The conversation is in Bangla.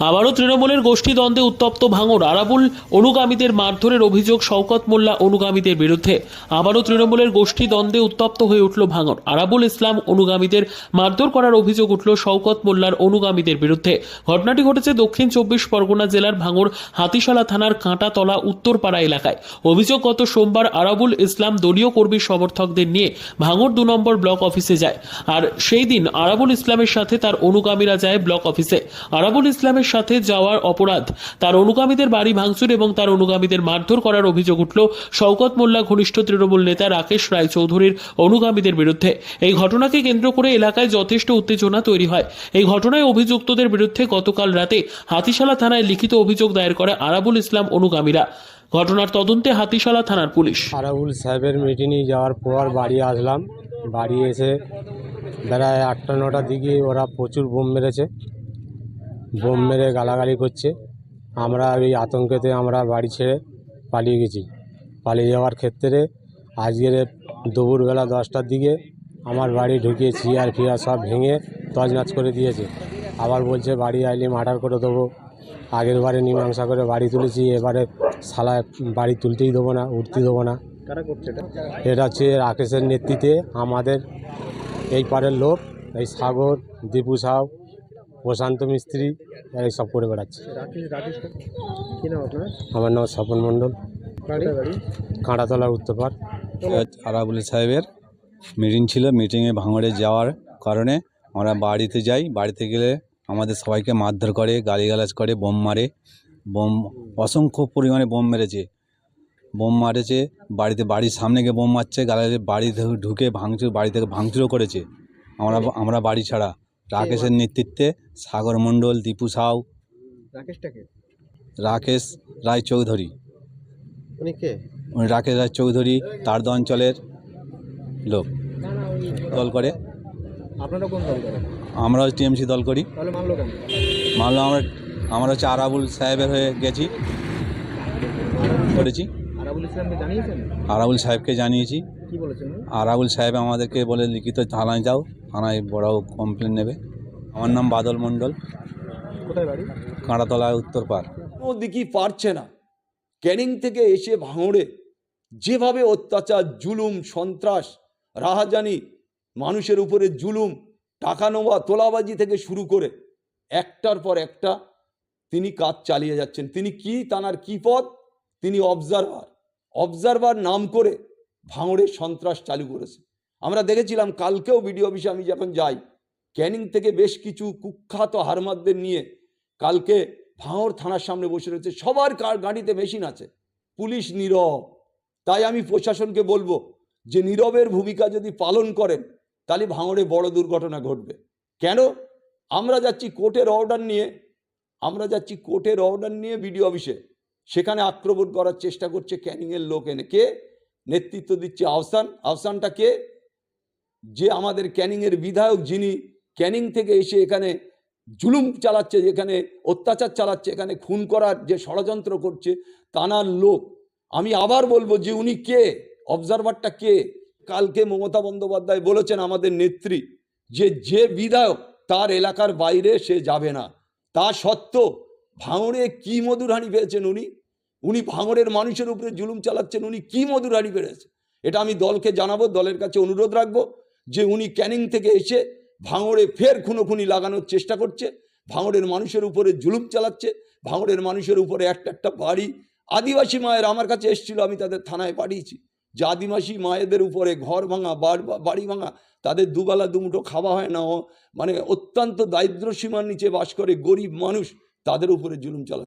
আবারও তৃণমূলের গোষ্ঠীদ্বন্দ্বে উত্তপ্ত ভাঙড় আরাবুল অনুগামীদের মারধরের অভিযোগ শওকত মোল্লা অনুগামীদের বিরুদ্ধে। আবারও তৃণমূলের গোষ্ঠীদ্বন্দ্বে উত্তপ্ত হয়ে উঠল ভাঙড় আরাবুল ইসলাম অনুগামীদের মারধর করার অভিযোগ উঠল শওকত মোল্লার অনুগামীদের বিরুদ্ধে। ঘটনাটি ঘটেছে দক্ষিণ চব্বিশ পরগনা জেলার ভাঙর হাতিশালা থানার কাঁটাতলা, উত্তরপাড়া এলাকায়। অভিযোগ গত সোমবার আরাবুল ইসলাম দলীয় কর্মী সমর্থকদের নিয়ে ভাঙর দু নম্বর ব্লক অফিসে যায়। আর সেই দিন আরাবুল ইসলামের সাথে তার অনুগামীরা যায় ব্লক অফিসে। আরাবুল ইসলামের সাথে যাওয়ার অপরাধ। তার অনুগামীদের বাড়ি ভাঙচুর এবং তার অনুগামীদের মারধর করার অভিযোগ উঠল শওকত মোল্লা ঘনিষ্ঠ তৃণমূল নেতা রাকেশ রায় চৌধুরীর অনুগামীদের বিরুদ্ধে। এই ঘটনাকে কেন্দ্র করে এলাকায় যথেষ্ট উত্তেজনা তৈরি হয়। এই ঘটনায় অভিযুক্তদের বিরুদ্ধে গতকাল রাতে হাতিশালা থানায় লিখিত অভিযোগ দায়ের করে আরাবুল ইসলাম অনুগামীরা। ঘটনার তদন্তে হাতিশালা থানার পুলিশ। আরাবুল সাহেবের মিটিংয়ে যাওয়ার পর বাড়ি আসলাম। বাড়ি এসে বেড়ায় আটটা, নটার দিকে ওরা প্রচুর বোম মেরেছে। বোম মেরে গালাগালি করছে। আমরা এই আতঙ্কেতে আমরা বাড়ি ছেড়ে পালিয়ে গেছি। পালিয়ে যাওয়ার ক্ষেত্রে আজকের দুপুরবেলা দশটার দিকে আমার বাড়ি ঢুকিয়ে চেয়ার ফিয়ার সব ভেঙে তছনাছ করে দিয়েছে। আবার বলছে বাড়ি আইলে মার্ডার করে দেবো। আগের বারে মীমাংসা করে বাড়ি তুলেছি এবারে সালা বাড়ি তুলতেই দেবো না উঠতে দেবো না। এটা হচ্ছে রাকেশের নেতৃত্বে আমাদের এই পাড়ের লোক এই সাগর দীপু সাউ প্রশান্ত মিস্ত্রি এই সব করে বেড়াচ্ছে। আমার নাম স্বপন মণ্ডল। কাঁটাতলা উত্তরপাড়। আরাবুল সাহেবের মিটিং ছিল। মিটিংয়ে ভাঙড়ে যাওয়ার কারণে আমরা বাড়িতে যাই। বাড়িতে গেলে আমাদের সবাইকে মারধর করে গালিগালাজ করে বোম মারে। বোম অসংখ্য পরিমাণে বোম মেরেছে। বোম মারেছে বাড়িতে বাড়ির সামনে গিয়ে বোম মারছে গালাগালি বাড়ি থেকে ঢুকে ভাঙচুর বাড়ি থেকে ভাঙচুরও করেছে। আমরা আমরা বাড়ি ছাড়া। রাকেশের নেতৃত্বে সাগর মণ্ডল দীপু সাউ রাকেশটাকে? রাকেশ রায় চৌধুরী উনি কে? উনি রাকেশ রায় চৌধুরী তারদ অঞ্চলের লোক। দল করে। আপনারা কোন দল করেন? আমরা টিএমসি দল করি। তাহলে মানলো কেন? আমরা আমরা হচ্ছে আরাবুল সাহেবের হয়ে গেছি। করেছি। আরাবুল ইসলামকে জানিয়েছেন? আরাবুল সাহেবকে জানিয়েছি। কি বলেছেন? আরাবুল সাহেব আমাদেরকে বলে লিখিত থানায় যাও। থানায় বড় কমপ্লেন নেবে। আমার নাম বাদল মণ্ডল। কোথায় বাড়ি? কাঁড়াতলা উত্তরপাড় কি পারছে না? ক্যানিং থেকে এসে ভাঙড়ে। যেভাবে অত্যাচার জুলুম সন্ত্রাস রাহাজানি মানুষের উপরে জুলুম টাকা নেওয়া তোলাবাজি থেকে শুরু করে একটার পর একটা তিনি কাজ চালিয়ে যাচ্ছেন। তিনি কি তানার কি পদ? তিনি অবজারভার অবজারভার নাম করে ভাঙড়ে সন্ত্রাস চালু করেছে। আমরা দেখেছিলাম কালকেও বিডিও অফিসে আমি যখন যাই, ক্যানিং থেকে বেশ কিছু কুখ্যাত হারমাদদের নিয়ে কালকে ভাঙড় থানার সামনে বসে রয়েছে। সবার কার গাড়িতে মেশিন আছে। পুলিশ নীরব। তাই আমি প্রশাসনকে বলব যে নীরবের ভূমিকা যদি পালন করেন, তাহলে ভাঙড়ে বড় দুর্ঘটনা ঘটবে। কেন? আমরা যাচ্ছি কোর্টের অর্ডার নিয়ে, আমরা যাচ্ছি কোর্টের অর্ডার নিয়ে বিডিও অফিসে। সেখানে আক্রমণ করার চেষ্টা করছে ক্যানিংয়ের লোক এনে। কে? নেতৃত্ব দিচ্ছে আহসান। আহসানটা কে? যে আমাদের ক্যানিংয়ের বিধায়ক যিনি ক্যানিং থেকে এসে এখানে জুলুম চালাচ্ছে, যেখানে অত্যাচার চালাচ্ছে, এখানে খুন করার যে ষড়যন্ত্র করছে, তানার লোক। আমি আবার বলব যে উনি কে? অবজারভারটা কে? কালকে মমতা বন্দ্যোপাধ্যায় বলেছেন আমাদের নেত্রী যে যে বিধায়ক তার এলাকার বাইরে সে যাবে না। তা সত্ত্বেও ভাঙড়ে কি মধুরহানি পেয়েছেন উনি? উনি ভাঙড়ের মানুষের উপরে জুলুম চালাচ্ছেন, উনি কি মধুরহানি পেয়েছে এটা আমি দলকে জানাব, দলের কাছে অনুরোধ রাখব। যে উনি ক্যানিং থেকে এসে ভাঙড়ে ফের খুনোখুনি লাগানোর চেষ্টা করছে, ভাঙড়ের মানুষের উপরে জুলুম চালাচ্ছে, ভাঙড়ের মানুষের উপরে একটা একটা বাড়ি আদিবাসী মায়ের আমার কাছে এসেছিল, আমি তাদের থানায় পাঠিয়েছি। যে আদিবাসী মায়েদের উপরে ঘর ভাঙা বাড়ি ভাঙা, তাদের দুবেলা দুমুঠো খাওয়া হয় না মানে অত্যন্ত দারিদ্র সীমার নিচে বাস করে গরিব মানুষ তাদের উপরে জুলুম চালা